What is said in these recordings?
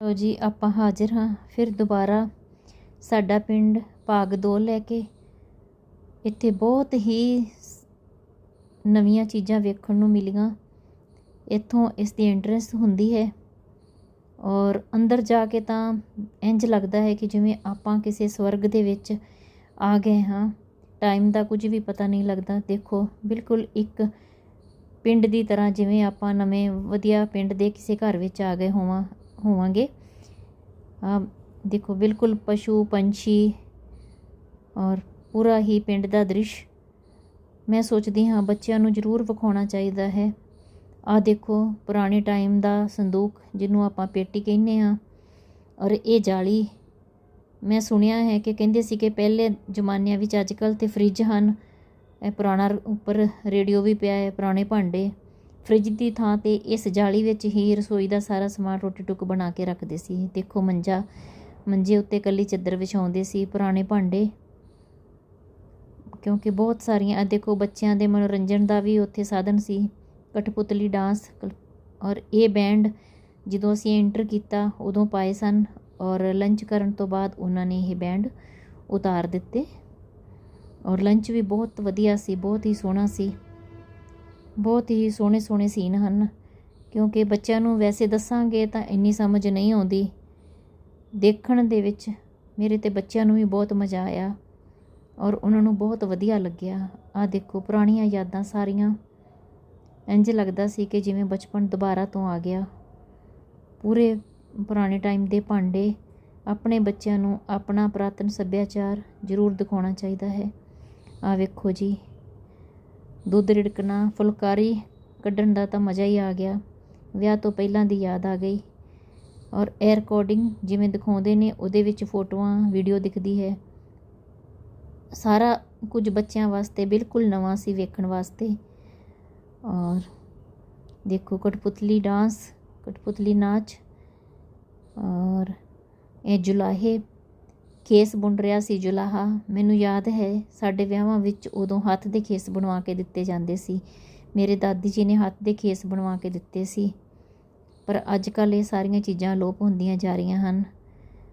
ਲੋ ਜੀ, ਆਪਾਂ ਹਾਜ਼ਰ ਹਾਂ। ਫਿਰ ਦੁਬਾਰਾ ਸਾਡਾ ਪਿੰਡ ਭਾਗ ਦੋ ਲੈ ਕੇ। ਇੱਥੇ ਬਹੁਤ ਹੀ ਨਵੀਆਂ ਚੀਜ਼ਾਂ ਵੇਖਣ ਨੂੰ ਮਿਲੀਆਂ। ਇੱਥੋਂ ਇਸ ਦੀ ਇੰਟਰਸਟ ਹੁੰਦੀ ਹੈ ਔਰ ਅੰਦਰ ਜਾ ਕੇ ਤਾਂ ਇੰਜ ਲੱਗਦਾ ਹੈ ਕਿ ਜਿਵੇਂ ਆਪਾਂ ਕਿਸੇ ਸਵਰਗ ਦੇ ਵਿੱਚ ਆ ਗਏ ਹਾਂ। ਟਾਈਮ ਦਾ ਕੁਝ ਵੀ ਪਤਾ ਨਹੀਂ ਲੱਗਦਾ। ਦੇਖੋ, ਬਿਲਕੁਲ ਇੱਕ ਪਿੰਡ ਦੀ ਤਰ੍ਹਾਂ ਜਿਵੇਂ ਆਪਾਂ ਨਵੇਂ ਵਧੀਆ ਪਿੰਡ ਦੇ ਕਿਸੇ ਘਰ ਵਿੱਚ ਆ ਗਏ ਹੋਵਾਂ। ਹੋਵਾਂਗੇ। ਆ ਦੇਖੋ, ਬਿਲਕੁਲ ਪਸ਼ੂ, ਪੰਛੀ ਔਰ ਪੂਰਾ ਹੀ ਪਿੰਡ ਦਾ ਦ੍ਰਿਸ਼ ਮੈਂ ਸੋਚਦੀ ਹਾਂ ਬੱਚਿਆਂ ਨੂੰ ਜ਼ਰੂਰ ਵਿਖਾਉਣਾ ਚਾਹੀਦਾ ਹੈ। ਆ ਦੇਖੋ, ਪੁਰਾਣੇ ਟਾਈਮ ਦਾ ਸੰਦੂਕ ਜਿਹਨੂੰ ਆਪਾਂ ਪੇਟੀ ਕਹਿੰਦੇ ਹਾਂ ਔਰ ਇਹ ਜਾਲੀ ਮੈਂ ਸੁਣਿਆ ਹੈ ਕਿ ਕਹਿੰਦੇ ਸੀ ਕਿ ਪਹਿਲੇ ਜ਼ਮਾਨਿਆਂ ਵਿੱਚ ਅੱਜ ਕੱਲ੍ਹ ਤੇ ਫ੍ਰਿਜ ਹਨ। ਇਹ ਪੁਰਾਣਾ ਉੱਪਰ ਰੇਡੀਓ ਵੀ ਪਿਆ ਹੈ, ਪੁਰਾਣੇ ਭਾਂਡੇ ਫ੍ਰਿਜ ਦੀ ਥਾਂ ਤੇ ਇਸ ਜਾਲੀ ਵਿੱਚ ਹੀ ਰਸੋਈ ਦਾ ਸਾਰਾ ਸਮਾਨ ਰੋਟੀ ਟੁੱਕ ਬਣਾ ਕੇ ਰੱਖਦੇ ਸੀ। ਦੇਖੋ ਮੰਜਾ, ਮੰਜੇ ਉੱਤੇ ਕੱਲੀ ਚੱਦਰ ਵਿਛਾਉਂਦੇ ਸੀ ਪੁਰਾਣੇ ਭਾਂਡੇ। ਕਿਉਂਕਿ ਬਹੁਤ ਸਾਰੀਆਂ ਦੇਖੋ ਬੱਚਿਆਂ ਦੇ ਮਨੋਰੰਜਨ ਦਾ ਵੀ ਉੱਥੇ ਸਾਧਨ ਸੀ। ਕਠਪੁਤਲੀ ਡਾਂਸ ਔਰ ਇਹ ਬੈਂਡ ਜਦੋਂ ਅਸੀਂ ਐਂਟਰ ਕੀਤਾ, ਉਦੋਂ ਪਾਏ ਸਨ ਔਰ ਲੰਚ ਕਰਨ ਤੋਂ ਬਾਅਦ ਉਹਨਾਂ ਨੇ ਇਹ ਬੈਂਡ ਉਤਾਰ ਦਿੱਤੇ। ਔਰ ਲੰਚ ਵੀ ਬਹੁਤ ਵਧੀਆ ਸੀ, ਬਹੁਤ ਹੀ ਸੋਹਣਾ ਸੀ। ਬਹੁਤ ਹੀ ਸੋਹਣੇ ਸੋਹਣੇ ਸੀਨ ਹਨ। ਕਿਉਂਕਿ ਬੱਚਿਆਂ ਨੂੰ ਵੈਸੇ ਦੱਸਾਂਗੇ ਤਾਂ ਇੰਨੀ ਸਮਝ ਨਹੀਂ ਆਉਂਦੀ। ਦੇਖਣ ਦੇ ਵਿੱਚ ਮੇਰੇ ਤੇ ਬੱਚਿਆਂ ਨੂੰ ਵੀ ਬਹੁਤ ਮਜ਼ਾ ਆਇਆ ਔਰ ਉਹਨਾਂ ਨੂੰ ਬਹੁਤ ਵਧੀਆ ਲੱਗਿਆ। ਆ ਦੇਖੋ, ਪੁਰਾਣੀਆਂ ਯਾਦਾਂ ਸਾਰੀਆਂ। ਇੰਜ ਲੱਗਦਾ ਸੀ ਕਿ ਜਿਵੇਂ ਬਚਪਨ ਦੁਬਾਰਾ ਤੋਂ ਆ ਗਿਆ। ਪੂਰੇ ਪੁਰਾਣੇ ਟਾਈਮ ਦੇ ਭਾਂਡੇ ਆਪਣੇ ਬੱਚਿਆਂ ਨੂੰ ਆਪਣਾ ਪੁਰਾਤਨ ਸੱਭਿਆਚਾਰ ਜ਼ਰੂਰ ਦਿਖਾਉਣਾ ਚਾਹੀਦਾ ਹੈ। ਆ ਵੇਖੋ ਜੀ। ਦੁੱਧ ਰਿੜਕਣਾ, ਫੁਲਕਾਰੀ ਕੱਢਣ ਦਾ ਤਾਂ ਮਜ਼ਾ ਹੀ ਆ ਗਿਆ। ਵਿਆਹ ਤੋਂ ਪਹਿਲਾਂ ਦੀ ਯਾਦ ਆ ਗਈ। ਔਰ ਇਹ ਰਿਕਾਰਡਿੰਗ ਜਿਵੇਂ ਦਿਖਾਉਂਦੇ ਨੇ, ਉਹਦੇ ਵਿੱਚ ਫੋਟੋਆਂ ਵੀਡੀਓ ਦਿਖਦੀ ਹੈ। ਸਾਰਾ ਕੁਝ ਬੱਚਿਆਂ ਵਾਸਤੇ ਬਿਲਕੁਲ ਨਵਾਂ ਸੀ ਵੇਖਣ ਵਾਸਤੇ। ਔਰ ਦੇਖੋ, ਕਠਪੁਤਲੀ ਡਾਂਸ ਕਠਪੁਤਲੀ ਨਾਚ। ਔਰ ਇਹ ਜੁਲਾਹੇ ਖੇਸ ਬੁਣ ਰਿਹਾ ਸੀ ਜੁਲਾਹਾ। ਮੈਨੂੰ ਯਾਦ ਹੈ, ਸਾਡੇ ਵਿਆਹਾਂ ਵਿੱਚ ਉਦੋਂ ਹੱਥ ਦੇ ਖੇਸ ਬਣਵਾ ਕੇ ਦਿੱਤੇ ਜਾਂਦੇ ਸੀ। ਮੇਰੇ ਦਾਦੀ ਜੀ ਨੇ ਹੱਥ ਦੇ ਖੇਸ ਬਣਵਾ ਕੇ ਦਿੱਤੇ ਸੀ। ਪਰ ਅੱਜ ਕੱਲ ਇਹ ਸਾਰੀਆਂ ਚੀਜ਼ਾਂ ਲੋਪ ਹੁੰਦੀਆਂ ਜਾ ਰਹੀਆਂ ਹਨ।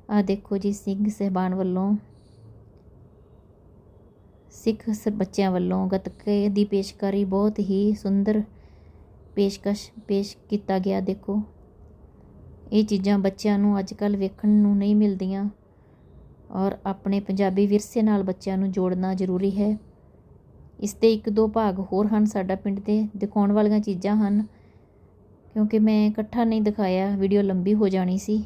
ਆ ਦੇਖੋ ਜੀ, ਸਿੰਘ ਸਹਿਬਾਨ ਵੱਲੋਂ, ਸਿੱਖ ਬੱਚਿਆਂ ਵੱਲੋਂ ਗੱਤਕੇ ਦੀ ਪੇਸ਼ਕਾਰੀ ਬਹੁਤ ਹੀ ਸੁੰਦਰ ਪੇਸ਼ਕਸ਼, ਪੇਸ਼ ਕੀਤਾ ਗਿਆ। ਦੇਖੋ, ਇਹ ਚੀਜ਼ਾਂ ਬੱਚਿਆਂ ਨੂੰ ਅੱਜ ਕੱਲ ਵੇਖਣ ਨੂੰ ਨਹੀਂ ਮਿਲਦੀਆਂ। ਔਰ ਆਪਣੇ ਪੰਜਾਬੀ ਵਿਰਸੇ ਨਾਲ ਬੱਚਿਆਂ ਨੂੰ ਜੋੜਨਾ ਜ਼ਰੂਰੀ ਹੈ। ਇਸ ਦੇ ਇੱਕ ਦੋ ਭਾਗ ਹੋਰ ਹਨ ਸਾਡਾ ਪਿੰਡ ਦੇ, ਦਿਖਾਉਣ ਵਾਲੀਆਂ ਚੀਜ਼ਾਂ ਹਨ। ਕਿਉਂਕਿ ਮੈਂ ਇਕੱਠਾ ਨਹੀਂ ਦਿਖਾਇਆ, ਵੀਡੀਓ ਲੰਬੀ ਹੋ ਜਾਣੀ ਸੀ।